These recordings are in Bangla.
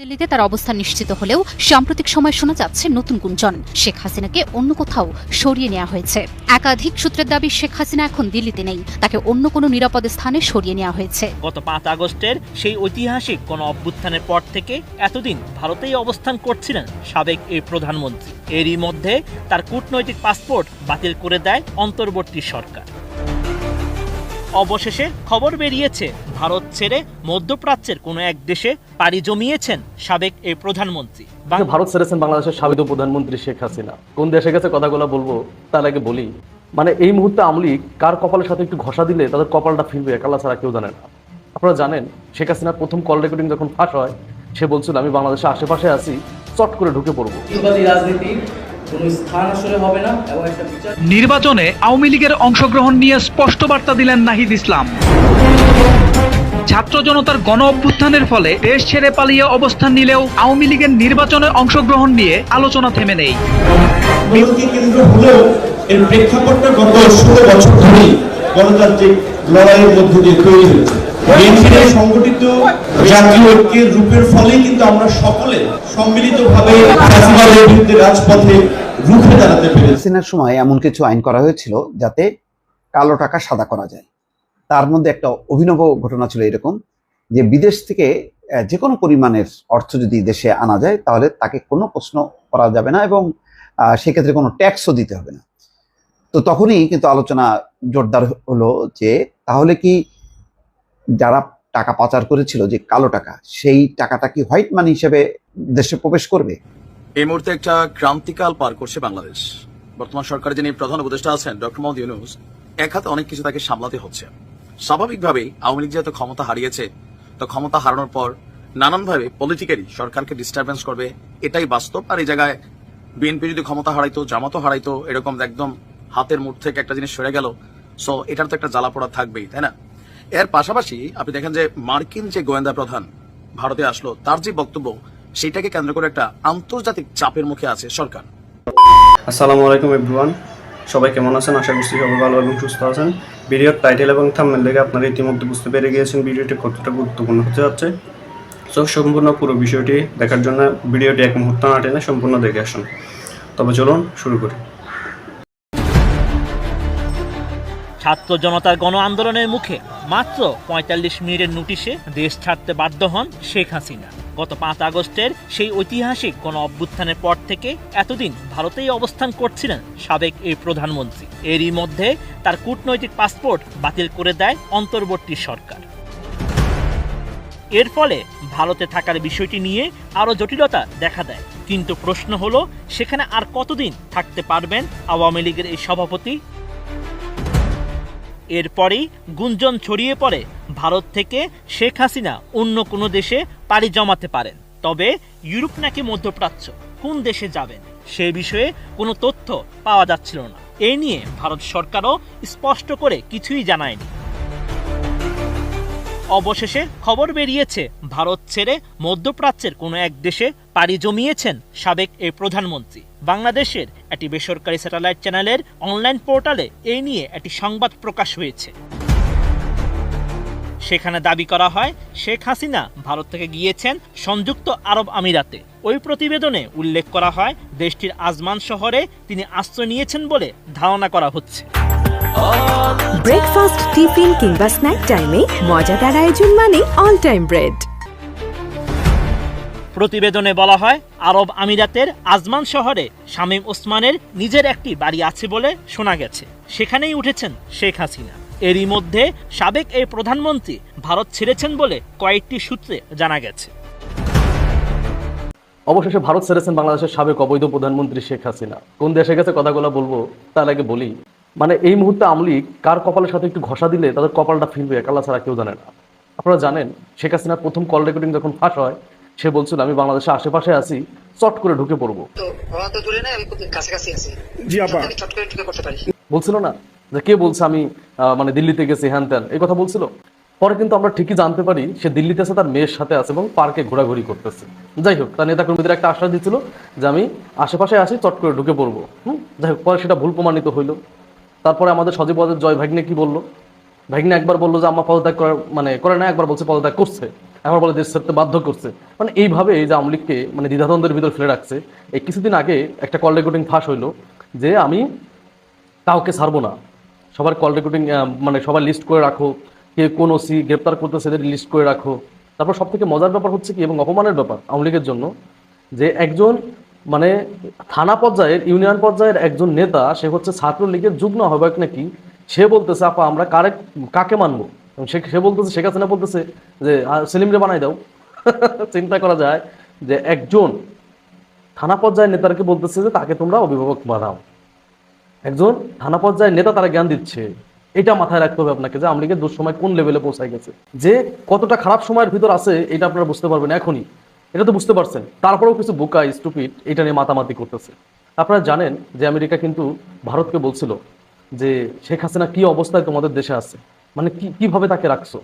দিল্লিতে তার অবস্থান নিশ্চিত হলেও সাম্প্রতিক সময় শোনা যাচ্ছে নতুন গুঞ্জন। শেখ হাসিনাকে অন্য কোথাও সরিয়ে নেওয়া হয়েছে। একাধিক সূত্রের দাবি, শেখ হাসিনা এখন দিল্লিতে নেই। তাকে অন্য কোনো নিরাপদ স্থানে সরিয়ে নেওয়া হয়েছে। গত পাঁচ আগস্টের সেই ঐতিহাসিক কোন অভ্যুত্থানের পর থেকে এতদিন ভারতেই অবস্থান করছিলেন সাবেক এই প্রধানমন্ত্রী। এরই মধ্যে তার কূটনৈতিক পাসপোর্ট বাতিল করে দেয় অন্তর্বর্তী সরকার। অবশেষে খবর বেরিয়েছে ভারত ছেড়ে মধ্যপ্রাচ্যের কোনো এক দেশে পাড়ি জমিয়েছেন সাবেক এই প্রধানমন্ত্রী। ভারত ছেড়েছেন বাংলাদেশের সাবেক প্রধানমন্ত্রী শেখ হাসিনা। কোন দেশে গেছে কথাগুলো বলব তার আগে বলি মানে এই মুহূর্তে আমলি কার কপালের সাথে একটু ঘষা দিলে তাদের কপালটা ফিরবে একালা ছাড়া কেউ জানে না। আপনারা জানেন শেখ হাসিনার প্রথম কল রেকর্ডিং যখন ফাঁস হয় সে বলছিল আমি বাংলাদেশের আশেপাশে আছি চট করে ঢুকে পড়ব। রাজনীতির কোনো স্থান আসলে হবে না এবং একটা বিচার নির্বাচনে আওয়ামী লীগের অংশগ্রহণ নিয়ে স্পষ্ট বার্তা দিলেন নাহিদ ইসলাম। ছাত্র জনতার গণ অভ্যুত্থানের ফলে দেশ ছেড়ে পালিয়ে অবস্থান নিলেও আওয়ামী লীগের নির্বাচনে অংশগ্রহণ নিয়ে আলোচনা থেমে নেই। বিরোধী কেন্দ্র এর প্রেক্ষাপটটা গত ষোলো বছর ধরেই গণতান্ত্রিক লড়াইয়ের মধ্য দিয়ে তৈরি হয়েছে। বিএনপির সংগঠিত জাতীয় ঐক্যের রূপের ফলেই কিন্তু আমরা সকলে সম্মিলিতভাবে বিরুদ্ধে রাজপথে রুখে দাঁড়াতে পেরেছি। সময় এমন কিছু আইন করা হয়েছিল যাতে কালো টাকা সাদা করা যায়। তার মধ্যে একটা অভিনব ঘটনা ছিল এরকম যে বিদেশ থেকে যে কোনো পরিমাণের অর্থ যদি দেশে আনা যায়, তাহলে তাকে কোনো প্রশ্ন করা যাবে না এবং সেক্ষেত্রে কোনো ট্যাক্সও দিতে হবে না। তো তখনই কিন্তু আলোচনা জোরদার হলো যে, তাহলে কি যারা টাকা পাচার করেছিল যে কালো টাকা, সেই টাকাটা কি হোয়াইট মানি হিসেবে দেশে প্রবেশ করবে? এই মুহূর্তে একটা ক্রান্তিকাল পার করছে বাংলাদেশ। বর্তমান সরকারের যিনি প্রধান উপদেষ্টা আছেন, ডক্টর মোহাম্মদ ইউনুস, এক হাতে অনেক কিছু তাকে সামলাতে হচ্ছে। স্বাভাবিকভাবেই আওয়ামী লীগ যেহেতু ক্ষমতা হারিয়েছে, তো ক্ষমতা হারানোর পর নানানভাবে পলিটিক্যালি সরকারকে ডিস্টারবেন্স করবে, এটাই বাস্তব। আর এই জায়গায় বিএনপি যদি ক্ষমতা হারাইতো, জামাতও হারাইতো, এরকম একদম হাতের মুঠ থেকে একটা জিনিস সরে গেল। সো এটার তো একটা জ্বালা পোড়া থাকবেই, তাই না? এর পাশাপাশি আপনি দেখেন যে মার্কিন যে গোয়েন্দা প্রধান ভারতে আসলো, তার যে বক্তব্য সেটাকে কেন্দ্র করে একটা আন্তর্জাতিক চাপের মুখে আছে সরকার। আসসালামু আলাইকুম এভরিওয়ান সবাই কেমন আছেন? আশা করছি সবাই ভালো এবং সুস্থ আছেন। ভিডিওর টাইটেল এবং থাম্বনেল দেখে আপনারা ইতিমধ্যে বুঝতে পেরে গিয়েছেন ভিডিওটি কতটা গুরুত্বপূর্ণ হতে যাচ্ছে। সো সম্পূর্ণ পুরো বিষয়টি দেখার জন্য ভিডিওটি এক মুহূর্ত না টেনে সম্পূর্ণ দেখে আসুন। তবে চলুন শুরু করি। ছাত্র জনতার গণ আন্দোলনের মুখে মাত্র পঁয়তাল্লিশ মিনিটের নোটিশে দেশ ছাড়তে বাধ্য হন শেখ হাসিনা। গত পাঁচ আগস্টের সেই ঐতিহাসিক কোন অভ্যুত্থানের পর থেকে এতদিন ভারতেই অবস্থান করছিলেন সাবেক এই প্রধানমন্ত্রী। এরই মধ্যে তার কূটনৈতিক পাসপোর্ট বাতিল করে দেয় অন্তর্বর্তী সরকার। এর ফলে ভারতে থাকার বিষয়টি নিয়ে আরও জটিলতা দেখা দেয়। কিন্তু প্রশ্ন হলো, সেখানে আর কতদিন থাকতে পারবেন আওয়ামী লীগের এই সভাপতি? এরপরেই গুঞ্জন ছড়িয়ে পড়ে ভারত থেকে শেখ হাসিনা অন্য কোনো দেশে পাড়ি জমাতে পারেন। তবে ইউরোপ নাকি মধ্যপ্রাচ্য, কোন দেশে যাবেন, সে বিষয়ে কোনো তথ্য পাওয়া যাচ্ছিল না। এই নিয়ে ভারত সরকারও স্পষ্ট করে কিছুই জানায়নি। অবশেষে খবর বেরিয়েছে, ভারত ছেড়ে মধ্যপ্রাচ্যের কোনো এক দেশে পাড়ি জমিয়েছেন সাবেক এই প্রধানমন্ত্রী। বাংলাদেশের একটি বেসরকারি স্যাটেলাইট চ্যানেলের অনলাইন পোর্টালে এই নিয়ে একটি সংবাদ প্রকাশ হয়েছে। সেখানে দাবি করা হয় শেখ হাসিনা ভারত থেকে গিয়েছেন সংযুক্ত আরব আমিরাতে। ওই প্রতিবেদনে উল্লেখ করা হয় দেশটির আজমান শহরে তিনি আশ্রয় নিয়েছেন বলে ধারণা করা হচ্ছে। ব্রেকফাস্ট টিফিন কিংবা স্ন্যাক টাইমে মজাদার আয়োজন মানে অল টাইম ব্রেড প্রতিবেদনে বলা হয় আরব আমিরাতের আজমান শহরে শামীম ওসমানের নিজের একটি বাড়ি আছে বলে শোনা গেছে। সেখানেই উঠেছেন শেখ হাসিনা। এরই মধ্যে সাবেক এই প্রধানমন্ত্রী ভারত ছেড়েছেন বলে কয়েকটি সূত্রে জানা গেছে। অবশেষে ভারত ছেড়েছেন বাংলাদেশের সাবেক অবৈধ প্রধানমন্ত্রী শেখ হাসিনা। কোন দেশে গেছে কথাগুলো বলব তার আগে বলি। মানে এই মুহূর্তে আমলি কার কপালের সাথে একটু ঘষা দিলে তাদের কপালটা ফিরবে একালা ছাড়া কেউ জানে না। আপনারা জানেন শেখ হাসিনার প্রথম কল রেকর্ডিং যখন ফাঁস হয় সে বলছিল আমি বাংলাদেশের আশেপাশে আছি চট করে ঢুকে পড়ব। তো হওয়া তো দূরে নাই আমি খুব কাছাকাছি আছি। জি আপা। আমি চট করে ঢুকে পড়তে পারি। বলছিল না? যে কে বলছে আমি মানে দিল্লিতে গেছি, হ্যান ত্যান, এই কথা বলছিল? পরে কিন্তু আমরা ঠিকই জানতে পারি, সে দিল্লিতে আছে, তার মেয়ের সাথে আছে এবং পার্কে ঘোরাঘুরি করতেছে। যাই হোক, তার নেতাকর্মীদের একটা আশ্বাস দিচ্ছিল যে আমি আশেপাশে আসি চট করে ঢুকে পড়ব। হুম? যাই হোক, পরে সেটা ভুল প্রমাণিত হইল। তারপরে আমাদের সজীব জয় ভাগ্নে কি বলল? ভাগ্নে একবার বলল যে আমার পদত্যাগ করার মানে করে না একবার বলছে পদত্যাগ করছে। একবার বলে দেশ ছাড়তে বাধ্য করছে। মানে এইভাবে এই যে আওয়ামী লীগকে মানে দ্বিধাদ্বন্দ্বের ভিতর ফেলে রাখছে, এই কিছুদিন আগে একটা কল রেকর্ডিং ফাঁস হইল যে, আমি কাউকে ছাড়বো না। সবার কল রেকর্ডিং মানে সবার লিস্ট করে রাখো। কে কোন ওসি গ্রেপ্তার করতেছে এদের লিস্ট করে রাখো। তারপর সব থেকে মজার ব্যাপার হচ্ছে কি এবং অপমানের ব্যাপার আওয়ামী লীগের জন্য, যে একজন মানে থানা পর্যায়ের, ইউনিয়ন পর্যায়ের একজন নেতা, সে হচ্ছে ছাত্রলীগের যুগ্ম আহ্বায়ক নাকি, সে বলতেছে, আপা, আমরা কারে, কাকে মানবো? সে সে বলতেছে, শেখ হাসিনা বলতেছে যে সেলিমরে বানাই দাও। চিন্তা করা যায় যে একজন থানা পর্যায়ের নেতাকে বলতেছে যে, তাকে তোমরা অভিভাবক বানাও। একজন থানা পর্যায়ের নেতা তারা জ্ঞান দিচ্ছে। এটা মাথায় রাখতে হবে আপনাকে যে আওয়ামী লীগের দুঃসময় কোন লেভেলে পৌঁছায় গেছে। যে কতটা খারাপ সময়ের ভিতর আছে, এটা আপনারা বুঝতে পারবেন এখনই। এটা তো বুঝতে পারছেন। তারপরেও কিছু বোকা স্টুপিড এটা নিয়ে মাতামাতি করতেছে। আপনারা জানেন যে আমেরিকা কিন্তু ভারতকে বলছিল যে শেখ হাসিনা কি অবস্থায় তোমাদের দেশে আছে? মানে কি, কীভাবে তাকে রাখছো?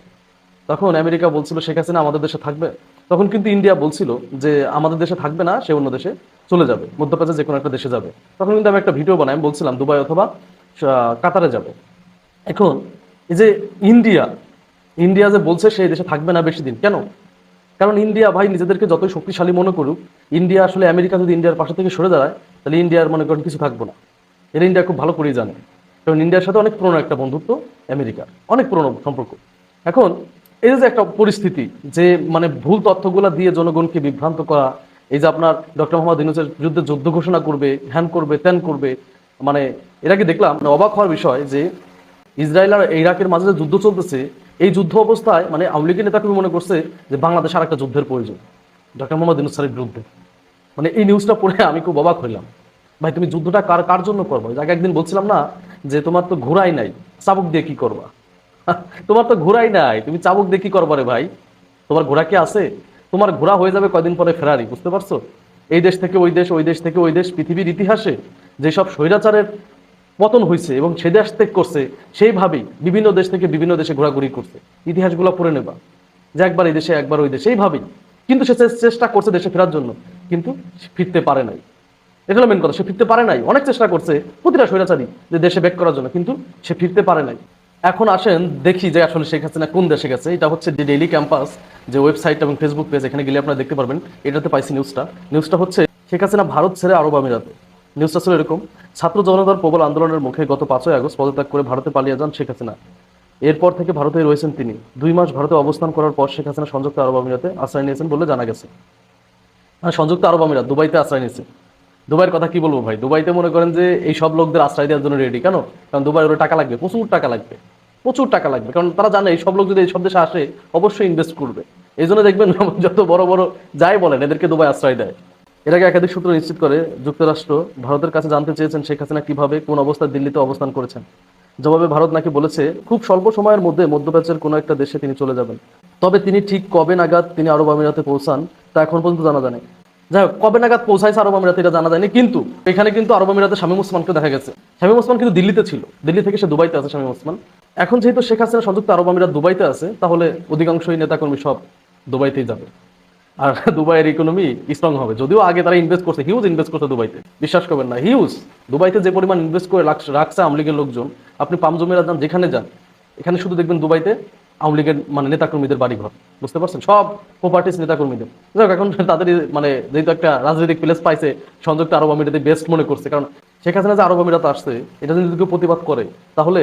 তখন আমেরিকা বলছিল, শেখ হাসিনা আমাদের দেশে থাকবে? তখন কিন্তু ইন্ডিয়া বলছিল যে আমাদের দেশে থাকবে না, সে অন্য দেশে চলে যাবে, মধ্যপ্রাচ্যে যে কোনো একটা দেশে যাবে। তখন কিন্তু আমি একটা ভিডিও বানাই, আমি বলছিলাম দুবাই অথবা কাতারে যাবে। এখন এই যে ইন্ডিয়া ইন্ডিয়া যে বলছে সেই দেশে থাকবে না বেশি দিন, কেন? কারণ ইন্ডিয়া ভাই নিজেদেরকে যতই শক্তিশালী মনে করুক, ইন্ডিয়া আসলে আমেরিকা যদি ইন্ডিয়ার পাশে থেকে সরে দাঁড়ায়, তাহলে ইন্ডিয়ার মনে করেন কিছু থাকবে না। এটা ইন্ডিয়া খুব ভালো করেই জানে। কারণ ইন্ডিয়ার সাথে অনেক পুরনো একটা বন্ধুত্ব আমেরিকার, অনেক পুরনো সম্পর্ক। এখন এই যে একটা পরিস্থিতি যে মানে ভুল তথ্যগুলা দিয়ে জনগণকে বিভ্রান্ত করা, এই যে আপনার ডক্টর মোহাম্মদ ইউনুসের বিরুদ্ধে যুদ্ধ ঘোষণা করবে হ্যান করবে, ত্যান করবে মানে আগে দেখলাম মানে অবাক হওয়ার বিষয় যে ইসরায়েল আর ইরাকের মাঝে যে যুদ্ধ চলতেছে, এই যুদ্ধ অবস্থায় মানে আওয়ামী লীগের নেতা কবি মনে করছে যে বাংলাদেশ আর একটা যুদ্ধের প্রয়োজন, ডক্টর মোহাম্মদ ইউনুস স্যারের বিরুদ্ধে। মানে এই নিউজটা পড়ে আমি খুব অবাক হইলাম। ভাই, তুমি যুদ্ধটা কার কার জন্য করব? যাকে একদিন বলছিলাম না যে তোমার তো ঘোরাই নাই, চাবুক দিয়ে কি করবা? তোমার তো ঘোড়াই নাই। তুমি চাবুক দিয়ে কি করবা রে ভাই? তোমার ঘোড়া কি আছে? তোমার ঘোড়া হয়ে যাবে কয়দিন পরে ফেরারি, বুঝতে পারছ? এই দেশ থেকে ওই দেশ ওই দেশ থেকে ওই দেশ, পৃথিবীর ইতিহাসে যেসব স্বৈরাচারের পতন হয়েছে এবং সে দেশ ত্যাগ করছে, সেইভাবেই বিভিন্ন দেশ থেকে বিভিন্ন দেশে ঘোরাঘুরি করছে। ইতিহাসগুলো পড়ে নেবা। যে একবার এই দেশে, একবার ওই দেশে এইভাবেই কিন্তু সে চেষ্টা করছে দেশে ফেরার জন্য, কিন্তু ফিরতে পারে নাই। এটা হলো মেন কথা। সে ফিরতে পারে নাই। অনেক চেষ্টা করছে প্রতিটা স্বৈরাচারী যে দেশে ব্যাক করার জন্য, কিন্তু সে ফিরতে পারে নাই। এখন আসেন, দেখি যে আসলে শেখ হাসিনা কোন দেশে গেছে। এটা হচ্ছে ডেইলি ক্যাম্পাস যে ওয়েবসাইট এবং ফেসবুক পেজ এখানে গেলে আপনারা দেখতে পারবেন। এটাতে পাইছি নিউজটা নিউজটা হচ্ছে, শেখ হাসিনা ভারত ছেড়ে আরব আমিরাতে। নিউজটা ছিল এরকম, ছাত্র জনতার প্রবল আন্দোলনের মুখে গত পাঁচই আগস্ট পদত্যাগ করে ভারতে পালিয়ে যান শেখ হাসিনা। এরপর থেকে ভারতে রয়েছেন তিনি। দুই মাস ভারতে অবস্থান করার পর শেখ হাসিনা সংযুক্ত আরব আমিরাতে আশ্রয় নিয়েছেন বলে জানা গেছে। আর সংযুক্ত আরব আমিরাত, দুবাইতে আশ্রয় নিয়েছে। দুবাইয়ের কথা কি বলব ভাই? দুবাইতে মনে করেন যে এই সব লোকদের আশ্রয় দেওয়ার জন্য রেডি কেন? কারণ দুবাই ওরা টাকা লাগবে, প্রচুর টাকা লাগবে। প্রচুর টাকা লাগবে। কারণ তারা জানে এই সব লোক যদি এই সব দেশে আসে, অবশ্যই ইনভেস্ট করবে। এই জন্য দেখবেন যত বড় বড় যাই বলেন, এদেরকে দুবাই আশ্রয় দেয়। এর আগে একাধিক সূত্র নিশ্চিত করে যুক্তরাষ্ট্র ভারতের কাছে জানতে চেয়েছেন শেখ হাসিনা কীভাবে, কোন অবস্থায় দিল্লিতে অবস্থান করেছেন। জবাবে ভারত নাকি বলেছে, খুব স্বল্প সময়ের মধ্যে মধ্যপ্রাচ্যের কোনো একটা দেশে তিনি চলে যাবেন। তবে তিনি ঠিক কবে নাগাদ তিনি আরব আমিরাতে পৌঁছান, তা এখন পর্যন্ত জানা যায়নি। যাই হোক, কবে নাগাদ পৌঁছাইছে আরব আমিরাতে এটা জানা যায়নি, কিন্তু এখানে কিন্তু আরব আমিরাতে শামীম ওসমানকে দেখা গেছে। শামীম ওসমান কিন্তু দিল্লিতে ছিল। দিল্লি থেকে সে দুবাইতে আছে শামীম ওসমান। এখন যেহেতু শেখ হাসিনা সংযুক্ত আরব আমিরাত দুবাইতে আছে, তাহলে অধিকাংশই নেতাকর্মী সব দুবাইতেই যাবে। আর দুবাইয়ের ইকোনমি স্ট্রং হবে। যদিও আগে তারা ইনভেস্ট করছে হিউজ ইনভেস্ট করছে দুবাইতে। বিশ্বাস করবেন না হিউজ দুবাইতে যে পরিমাণ ইনভেস্ট করে রাখছে আওয়ামী লীগের লোকজন, আপনি পামজমেরা যান, যেখানে যান, এখানে শুধু দেখবেন দুবাইতে আওয়ামী লীগের মানে নেতাকর্মীদের বাড়িঘর। বুঝতে পারছেন? সব প্রপার্টিস নেতাকর্মীদের। যাই এখন তাদের মানে যেহেতু একটা রাজনৈতিক প্লেস পাইছে, সংযুক্ত আরব আমিরাতে বেস্ট মনে করছে। কারণ শেখ হাসিনা যে আরব আমিরাতে আসছে, এটা যদি কেউ প্রতিবাদ করে, তাহলে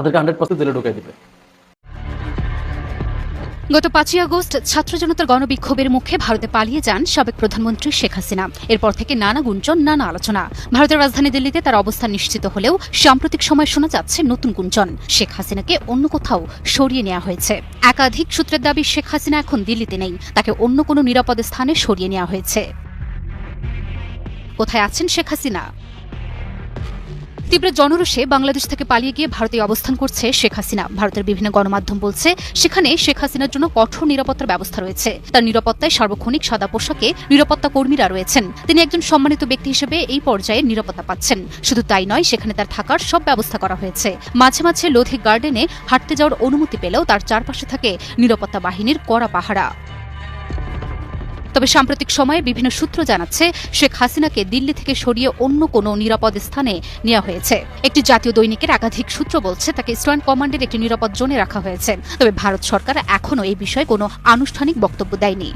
তাদেরকে হান্ড্রেড পার্সেন্ট জেলে ঢুকাই দিবে। গত পাঁচই আগস্ট ছাত্র জনতার গণবিক্ষোভের মুখে ভারতে পালিয়ে যান সাবেক প্রধানমন্ত্রী শেখ হাসিনা। এরপর থেকে নানা গুঞ্জন, নানা আলোচনা। ভারতের রাজধানী দিল্লিতে তার অবস্থান নিশ্চিত হলেও সাম্প্রতিক সময় শোনা যাচ্ছে নতুন গুঞ্জন। শেখ হাসিনাকে অন্য কোথাও সরিয়ে নেওয়া হয়েছে। একাধিক সূত্রের দাবি, শেখ হাসিনা এখন দিল্লিতে নেই। তাকে অন্য কোনো নিরাপদ স্থানে সরিয়ে নেওয়া হয়েছে। কোথায় আছেন শেখ হাসিনা? তীব্র জনরোষে বাংলাদেশ থেকে পালিয়ে গিয়ে ভারতে অবস্থান করছে শেখ হাসিনা। ভারতের বিভিন্ন গণমাধ্যম বলছে, সেখানে শেখ হাসিনার জন্য কঠোর নিরাপত্তার ব্যবস্থা রয়েছে। তার নিরাপত্তায় সার্বক্ষণিক সাদা পোশাকে নিরাপত্তা কর্মীরা রয়েছেন। তিনি একজন সম্মানিত ব্যক্তি হিসেবে এই পর্যায়ে নিরাপত্তা পাচ্ছেন। শুধু তাই নয়, সেখানে তার থাকার সব ব্যবস্থা করা হয়েছে। মাঝে মাঝে লোধি গার্ডেনে হাঁটতে যাওয়ার অনুমতি পেলেও তার চারপাশে থাকে নিরাপত্তা বাহিনীর কড়া পাহারা। তবে সাম্প্রতিক সময়ে বিভিন্ন সূত্র জানাচ্ছে, শেখ হাসিনাকে দিল্লি থেকে সরিয়ে অন্য কোনো নিরাপদ স্থানে নেওয়া হয়েছে। একটি জাতীয় দৈনিকের একাধিক সূত্র বলছে, তাকে ইস্টার্ন কমান্ডের একটি নিরাপদ জোনে রাখা হয়েছে। তবে ভারত সরকার এখনও এই বিষয়ে কোনো আনুষ্ঠানিক বক্তব্য দেয়নি।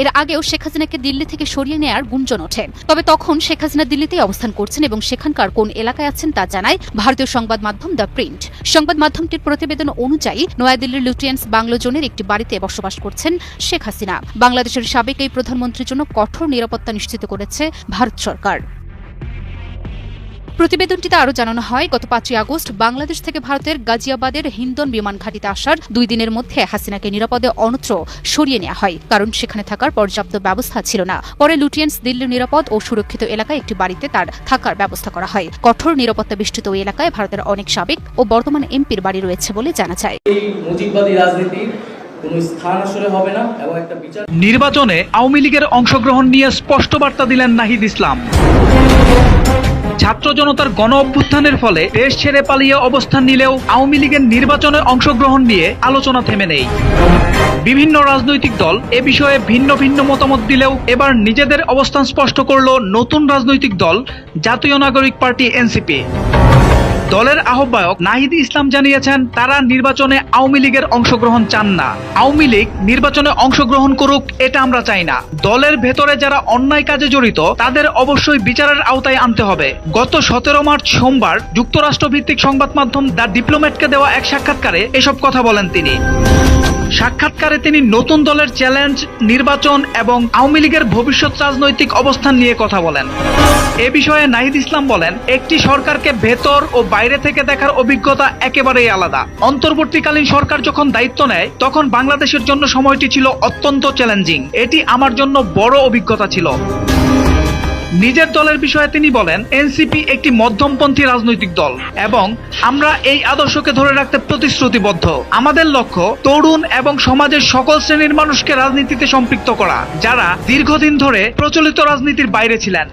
এর আগেও শেখ হাসিনাকে দিল্লি থেকে সরিয়ে নেওয়ার গুঞ্জন ওঠে। তবে তখন শেখ হাসিনা দিল্লিতেই অবস্থান করছেন এবং সেখানকার কোন এলাকায় আছেন তা জানায় ভারতীয় সংবাদ মাধ্যম দ্য প্রিন্ট। সংবাদ মাধ্যমটির প্রতিবেদন অনুযায়ী নয়াদিল্লির লুটিয়েন্স বাংলো জোনের একটি বাড়িতে বসবাস করছেন শেখ হাসিনা। বাংলাদেশের সাবেক এই প্রধানমন্ত্রীর জন্য কঠোর নিরাপত্তা নিশ্চিত করেছে ভারত সরকার। প্রতিবেদনটিতে আরও জানানো হয় গত পাঁচই আগস্ট বাংলাদেশ থেকে ভারতের গাজিয়াবাদের হিন্দন বিমান ঘাঁটিতে আসার দুই দিনের মধ্যে হাসিনাকে নিরাপদে অন্যত্র সরিয়ে নেওয়া হয় কারণ সেখানে থাকার পর্যাপ্ত ব্যবস্থা ছিল না। পরে লুটিয়েন্স দিল্লির নিরাপদ ও সুরক্ষিত এলাকায় একটি বাড়িতে তার থাকার ব্যবস্থা করা হয়। কঠোর নিরাপত্তা বেষ্টিত ওই এলাকায় ভারতের অনেক সাবেক ও বর্তমান এমপির বাড়ি রয়েছে বলে জানা যায়। এই মুজিববাদী রাজনীতির কোনো স্থান আসলে হবে না এবং একটা বিচার নির্বাচনে আওয়ামী লীগের অংশগ্রহণ নিয়ে স্পষ্ট বার্তা দিলেন নাহিদ ইসলাম। ছাত্র জনতার গণ অভ্যুত্থানের ফলে দেশ ছেড়ে পালিয়ে অবস্থান নিলেও আওয়ামী লীগের নির্বাচনে অংশগ্রহণ নিয়ে আলোচনা থেমে নেই। বিভিন্ন রাজনৈতিক দল এ বিষয়ে ভিন্ন ভিন্ন মতামত দিলেও এবার নিজেদের অবস্থান স্পষ্ট করল নতুন রাজনৈতিক দল জাতীয় নাগরিক পার্টি এনসিপি। দলের আহ্বায়ক নাহিদ ইসলাম জানিয়েছেন, তারা নির্বাচনে আওয়ামী লীগের অংশগ্রহণ চান না। আওয়ামী লীগ নির্বাচনে অংশগ্রহণ করুক, এটা আমরা চাই না। দলের ভেতরে যারা অন্যায় কাজে জড়িত, তাদের অবশ্যই বিচারের আওতায় আনতে হবে। গত সতেরো মার্চ সোমবার যুক্তরাষ্ট্র ভিত্তিক সংবাদ মাধ্যম দ্য ডিপ্লোম্যাটকে দেওয়া এক সাক্ষাৎকারে এসব কথা বলেন তিনি। সাক্ষাৎকারে তিনি নতুন দলের চ্যালেঞ্জ, নির্বাচন এবং আওয়ামী লীগের ভবিষ্যৎ রাজনৈতিক অবস্থান নিয়ে কথা বলেন। এ বিষয়ে নাহিদ ইসলাম বলেন, একটি সরকারকে ভেতর ও বাইরে থেকে দেখার অভিজ্ঞতা একেবারেই আলাদা। অন্তর্বর্তীকালীন সরকার যখন দায়িত্ব নেয়, তখন বাংলাদেশের জন্য সময়টি ছিল অত্যন্ত চ্যালেঞ্জিং এটি আমার জন্য বড় অভিজ্ঞতা ছিল। নিজের দলের বিষয়ে তিনি বলেন, এনসিপি একটি মধ্যমপন্থী রাজনৈতিক দল এবং আমরা এই আদর্শকে ধরে রাখতে প্রতিশ্রুতিবদ্ধ। আমাদের লক্ষ্য, তরুণ এবং সমাজের সকল শ্রেণির মানুষকে রাজনীতিতে সম্পৃক্ত করা, যারা দীর্ঘদিন ধরে প্রচলিত রাজনীতির বাইরে ছিলেন।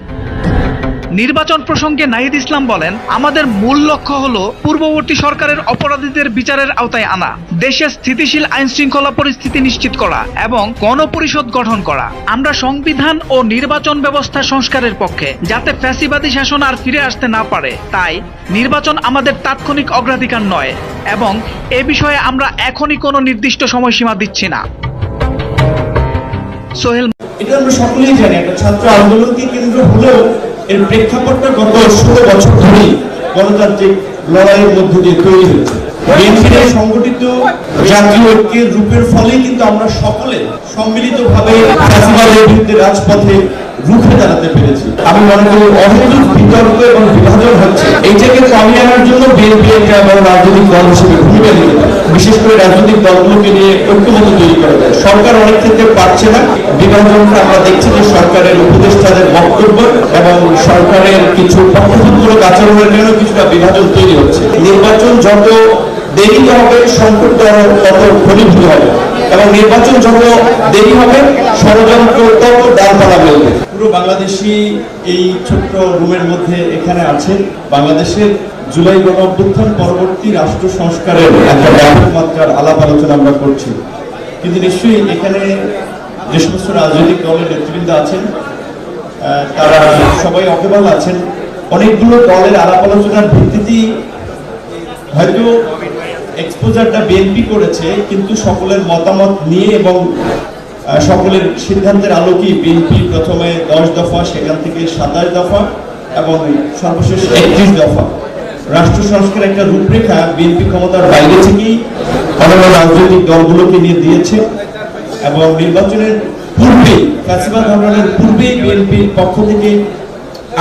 নির্বাচন প্রসঙ্গে নাহিদ ইসলাম বলেন, আমাদের মূল লক্ষ্য হল পূর্ববর্তী সরকারের অপরাধীদের বিচারের আওতায় আনা, দেশে স্থিতিশীল আইন শৃঙ্খলা পরিস্থিতি নিশ্চিত করা এবং গণপরিষদ গঠন করা। আমরা সংবিধান ও নির্বাচন ব্যবস্থা সংস্কারের পক্ষে, যাতে ফ্যাসিবাদী শাসন আর ফিরে আসতে না পারে। তাই নির্বাচন আমাদের তাৎক্ষণিক অগ্রাধিকার নয় এবং এ বিষয়ে আমরা এখনই কোনো নির্দিষ্ট সময়সীমা দিচ্ছি না। সোহেল এটা আমরা সকলেই জানি, একটা ছাত্র আন্দোলনকে কেন্দ্র হলেও এর প্রেক্ষাপটটা গত ষোলো বছর ধরেই গণতান্ত্রিক লড়াইয়ের মধ্য দিয়ে তৈরি হয়েছে। সংগঠিত জাতীয় ঐক্যের রূপের ফলেই কিন্তু আমরা সকলে সম্মিলিতভাবে ভাবে রাজপথে রুখে দাঁড়াতে পেরেছি। আমি মনে করি অহেতুক বিতর্ক এবং বিভাজন হচ্ছে। এইটাকে কমিয়ে আনার জন্য বিএনপি একটা রাজনৈতিক দল হিসেবে ভূমিকা নিতে বিশেষ করে রাজনৈতিক দলগুলোকে নিয়ে ঐক্যমত তৈরি করা যায়। সরকার অনেক ক্ষেত্রে পারছে না। বিভাজনটা আমরা দেখছি যে সরকারের উপদেষ্টাদের বক্তব্য এবং সরকারের কিছু পক্ষপাতমূলক আচরণের কারণে কিছুটা বিভাজন তৈরি হচ্ছে। নির্বাচন যত দেরি হবে সংকট তত ঘনীভূত হবে। এবং নির্বাচন যত দেরি হবে, ষড়যন্ত্র তত পুরো বাংলাদেশি এই ছোট্ট রুমের মধ্যে এখানে আছেন বাংলাদেশের জুলাই পরবর্তী রাষ্ট্র সংস্কারের একটা ব্যাপক মাত্রার আলাপ আলোচনা আমরা করছি। কিন্তু নিশ্চয়ই এখানে যে সমস্ত রাজনৈতিক দলের নেতৃবৃন্দ আছেন তারা সবাই অকেবল আছেন। অনেকগুলো দলের আলাপ আলোচনার ভিত্তিতেই হয়তো এক্সপোজারটা বিএনপি করেছে, কিন্তু সকলের মতামত নিয়ে এবং সকলের সিদ্ধান্তের আলোকেই বিএনপি প্রথমে দশ দফা, সেখান থেকে সাতাশ দফা এবং সর্বশেষ একত্রিশ দফা। রাষ্ট্র সংস্কার একটা রূপরেখা বিএনপি ক্ষমতার বাইরে থেকেই অন্যান্য রাজনৈতিক দলগুলোকে নিয়ে দিয়েছে এবং নির্বাচনের পূর্বে ফ্যাসিবাদ আন্দোলনের পূর্বেই বিএনপির পক্ষ থেকে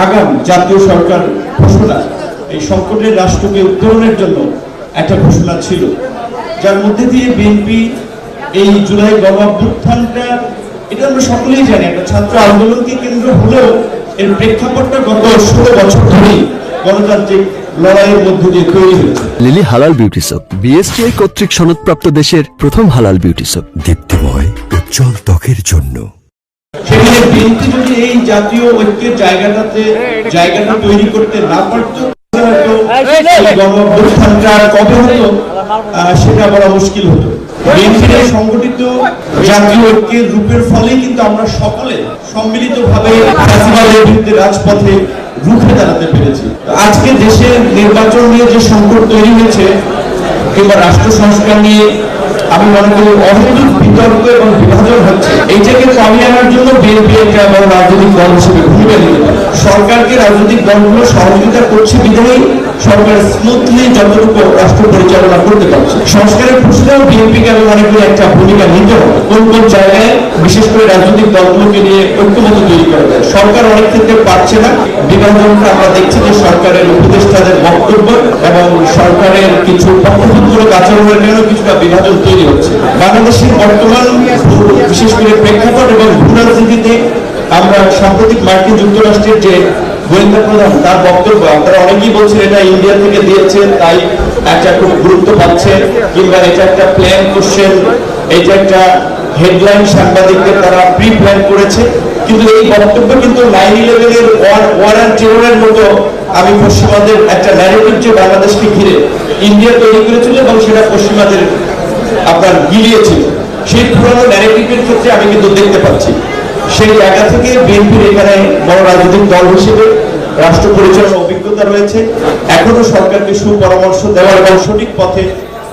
আগাম জাতীয় সরকার ঘোষণা এই সংকটের রাষ্ট্রকে উত্তরণের জন্য একটা ঘোষণা ছিল যার মধ্যে দিয়ে বিএনপি এই জুলাই গণ অভ্যুত্থানটা এটা আমরা সকলেই জানি একটা ছাত্র আন্দোলনকে কেন্দ্র হলেও এর প্রেক্ষাপটটা গত ষোলো বছর ধরেই গণতান্ত্রিক লিলি হালাল বিউটি সোপ বিএসটিআই কর্তৃক সনদপ্রাপ্ত দেশের প্রথম হালাল বিউটি সোপ দীপ্তিময় উজ্জ্বল ত্বকের জন্য। সেখানে বিএনপি যদি এই জাতীয় ঐক্যের জায়গাটাতে জায়গাটা তৈরি করতে না পারত কবে হতো? সেটা বলা মুশকিল হতো। বিএনপির সংগঠিত জাতীয় ঐক্যের রূপের ফলেই কিন্তু আমরা সকলে সম্মিলিতভাবে ফ্যাসিবাদের বিরুদ্ধে রাজপথে রুখে দাঁড়াতে পেরেছি। আজকে দেশের নির্বাচন নিয়ে যে সংকট তৈরি হয়েছে কিংবা রাষ্ট্র সংস্কার নিয়ে আমি মনে করি অহেতুক বিতর্ক এবং বিভাজন হচ্ছে এইটাকে কমিয়ে আনার জন্য বিএনপি একটা বড় রাজনৈতিক দল হিসেবে ভূমিকা নিতে সরকারকে রাজনৈতিক দলগুলো সহযোগিতা করছে বিধায়ী সরকার স্মুথলি যতটুকু রাষ্ট্র পরিচালনা করতে পারছে। সংস্কারের প্রশ্নেও একটা ভূমিকা নিতে হবে? কোন কোন জায়গায় বিশেষ করে রাজনৈতিক দলগুলোকে নিয়ে তৈরি করা যায়? সরকার অনেক ক্ষেত্রে পারছে না। বিভাজনটা আমরা দেখছি যে সরকারের উপদেষ্টাদের বক্তব্য এবং সরকারের কিছু পক্ষপাতমূলক আচরণের কিছুটা বিভাজন তৈরি হচ্ছে। বাংলাদেশের বর্তমান বিশেষ করে প্রেক্ষাপট এবং ভূরাজনীতিতে আমরা সাম্প্রতিক মার্কিন যুক্তরাষ্ট্রের যে গোয়েন্দা প্রধান, তার বক্তব্য, আপনারা অনেকেই বলছেন এটা ইন্ডিয়া থেকে দিয়েছে তাই একটা খুব গুরুত্ব পাচ্ছে। কিংবা এটা একটা প্ল্যান কোশ্চেন এটা একটা হেডলাইন সাংবাদিকদের তারা প্রি প্ল্যান করেছে। কিন্তু এই বক্তব্য কিন্তু নাইন ইলেভেনের ওয়ার অ্যান্ড টেরোরের মতো আমি পশ্চিমাদের একটা ন্যারেটিভ যে বাংলাদেশকে ঘিরে ইন্ডিয়া তৈরি করেছিল এবং সেটা পশ্চিমাদের আপনার গিলিয়েছিল। সেই পুরনো ন্যারেটিভের ক্ষেত্রে আমি কিন্তু দেখতে পাচ্ছি। সেই জায়গা থেকে বিএনপির এখানে বড় রাজনৈতিক দল হিসেবে রাষ্ট্র পরিচালনার অভিজ্ঞতা রয়েছে। এখনও সরকারকে সুপরামর্শ দেওয়ার এবং সঠিক পথে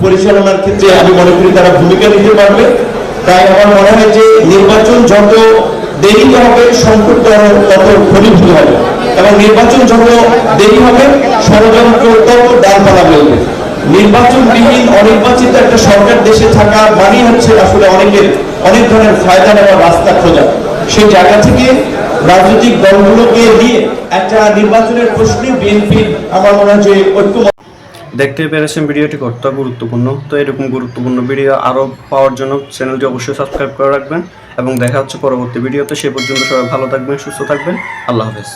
পরিচালনার ক্ষেত্রে আমি মনে করি তারা ভূমিকা নিতে পারবে। তাই আমার মনে হয় যে নির্বাচন যত দেরি হবে, সংকট তত- ঘনীভূত হবে। এবং নির্বাচন যত দেরি হবে, ষড়যন্ত্র তত ডালপালা বেরোবে নির্বাচনবিহীন, অনির্বাচিত একটা সরকার দেশে থাকা মানেই হচ্ছে আসলে অনেকের, অনেক ধরনের ফায়দা নেওয়ার রাস্তা খোঁজা। সেই জায়গা থেকে রাজনৈতিক দলগুলোকে দিয়ে একটা নির্বাচনের প্রশ্নে বিএনপি আমার মনে হয় যে ঐক্য দেখতে পেরেছেন ভিডিওটি কতটা গুরুত্বপূর্ণ? তো এরকম গুরুত্বপূর্ণ ভিডিও আরও পাওয়ার জন্য চ্যানেলটি অবশ্যই সাবস্ক্রাইব করে রাখবেন এবং দেখা হচ্ছে পরবর্তী ভিডিওতে। সে পর্যন্ত সবাই ভালো থাকবেন, সুস্থ থাকবেন। আল্লাহ হাফেজ।